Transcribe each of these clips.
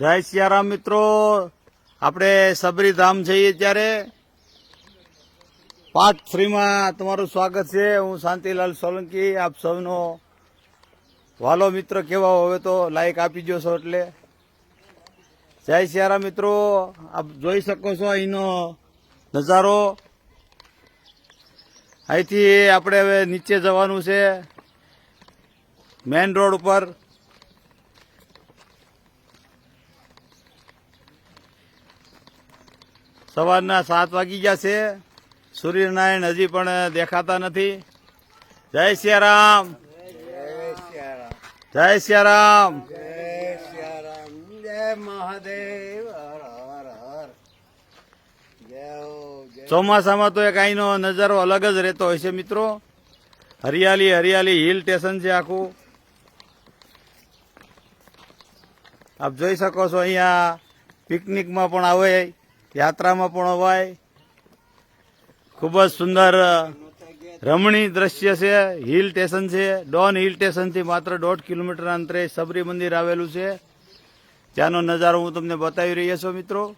જય સિયારામ મિત્રો. આપણે સબરીધામ જઈએ ત્યારે. પાર્ટ થ્રીમાં તમારું સ્વાગત છે. હું શાંતિલાલ સોલંકી, આપ સૌનો વાલો મિત્ર કેવા હવે તો લાઈક આપી છો એટલે. જય સિયારામ મિત્રો. આપ જોઈ શકો છો અહીંનો નજારો. અહીંથી આપણે હવે નીચે જવાનું છે. મેન રોડ ઉપર. સવારના સાત વાગી ગયા છે. સૂર્યનારાયણ હજી પણ દેખાતા નથી. જય સિયારામ. જય સિયારામ. જય જય મહાદેવ ચોમાસામાં તો એક અહીંનો નજારો અલગ જ રહેતો હોય છે મિત્રો. હરિયાળી હરિયાળી હિલ સ્ટેશન છે આખું. આપ જોઈ શકો છો અહીંયા પિકનિકમાં પણ આવે યાત્રામાં પણ અવાય. ખૂબ જ સુંદર રમણીય દ્રશ્ય છે. હિલ સ્ટેશન છે. ડોન હિલ સ્ટેશનથી માત્ર દોઢ કિલોમીટર અંતરે સબરી મંદિર આવેલું છે. ત્યાંનો નજારો હું તમને બતાવી રહ્યો છું, મિત્રો.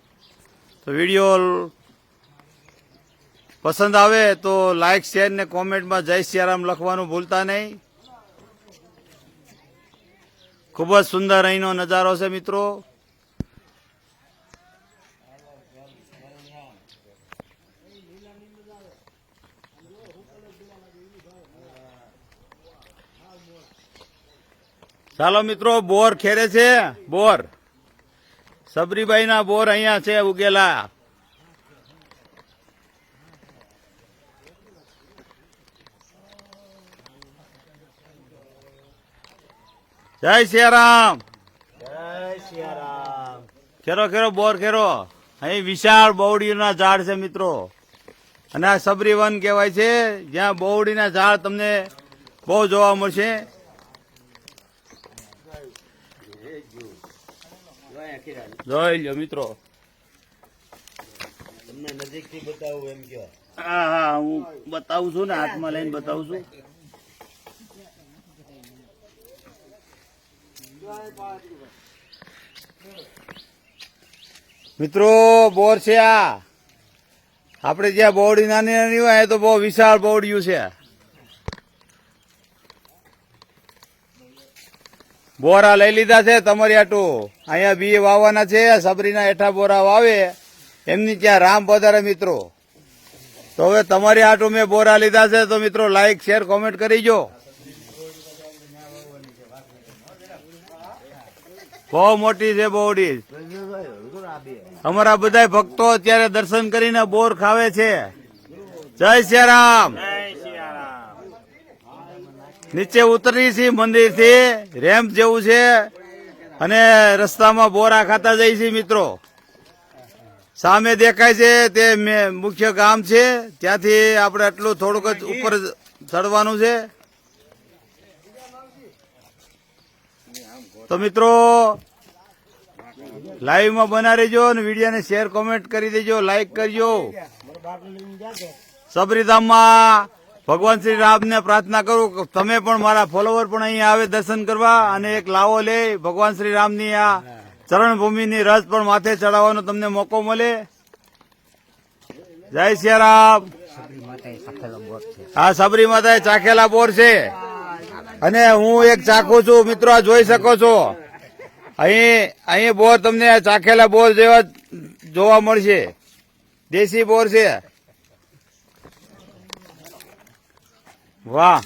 તો વીડિયો પસંદ આવે તો લાઇક શેર ને કોમેન્ટમાં જય સિયારામ લખવાનું ભૂલતા નહીં. ખૂબ જ સુંદર અહીંનો નજારો છે, મિત્રો. ચાલો મિત્રો બોર ખેરે છે. બોર. સબરીબાઈના બોર અહીંયા છે ઉગેલા. જય સિયારામ. જય સિયારામ. ખેરો ખેરો બોર ખેરો. અહીં વિશાળ બહુડીના ઝાડ છે મિત્રો. અને આ સબરી વન કહેવાય છે. જ્યાં બહુડીના ઝાડ તમને બહુ જોવા મળશે. જોઈ લો મિત્રો. તમને નજીકથી બતાવું એમ કયો. હા હા હું બતાવું છું ને હાથમાં લઈને બતાવું છું. મિત્રો બોર છે આ. આપણે જ્યાં બોવડી નાની નાની હોય તો બહુ વિશાળ બોવડિયું છે. બોરા લઈ લીધા છે તમારી આટું. અહીંયા બી વાવવાના છે, સબરીના હેઠા બોરા વાવે. એમની ત્યાં રામ પધારે મિત્રો. તો હવે તમારી આટું મેં બોરા લીધા છે, તો મિત્રો લાઈક શેર કોમેન્ટ કરી જો. બહુ મોટી છે બહુડી અમારા બધા ભક્તો અત્યારે દર્શન કરીને બોર ખાવે છે. જય સિયારામ નીચે ઉતરી છે મંદિરથી રેમ્પ જેવું છે. અને રસ્તામાં બોરા ખાતા જઈ છે મિત્રો. સામે દેખાય છે તે મુખ્ય ગામ છે. ત્યાંથી આપણે આટલું થોડુંક જ ઉપર ચડવાનું છે. તો મિત્રો લાઈવમાં બના રહેજો અને વિડીયોને શેર કોમેન્ટ કરી દેજો લાઈક કરજો. સબરીધામમાં ભગવાન શ્રી રામને પ્રાર્થના કરું તમે પણ મારા ફોલોવર પણ અહીંયા આવે દર્શન કરવા અને એક લાવો લે. ભગવાન શ્રી રામની આ ચરણભૂમિની રસ પણ માથે ચડાવવાનો તમને મોકો મળે. જય રામ. હા, સબરી માતાએ ચાખેલા બોર છે. અને હું એક ચાખું છું, મિત્રો જોઈ શકો છો. અહીં અહીં બોર તમને ચાખેલા બોર જેવા જોવા મળશે. દેશી બોર છે. વાહ.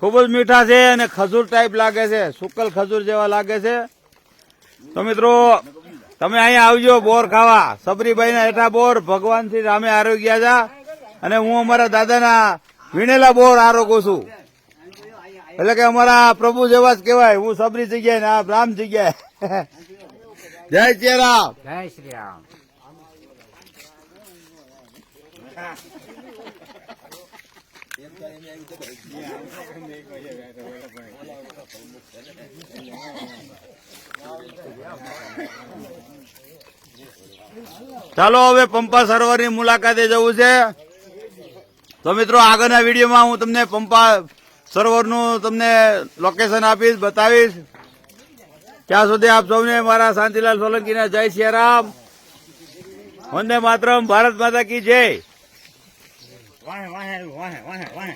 ખૂબ જ મીઠા છે અને ખજૂર ટાઈપ લાગે છે. સુકલ ખજૂર જેવા લાગે છે. તો મિત્રો, તમે અહીંયા આવજો બોર ખાવા. સબરીભાઈના હેઠા બોર ભગવાન શ્રી રામે આરોગ્યા હતા અને હું અમારા દાદાના વીણેલા બોર આરોગું છું. એટલે કે અમારા પ્રભુ જેવા જ કહેવાય. હું સબરી જગ્યાએ ને આ રામ જગ્યાએ. જય શ્રી જય શ્રી રામ ચાલો હવે પંપા સરોવરની મુલાકાતે જવું છે. તો મિત્રો, આગળના વિડીયોમાં હું તમને પંપા સરોવરનું તમને લોકેશન આપીશ, બતાવીશ. ત્યાં સુધી આપ સૌને મારા શાંતિલાલ સોલંકીના જય સિયારામ વંદે માતરમ, ભારત માતા કી જય. વાહે વાહે વાહે વાહે વાહે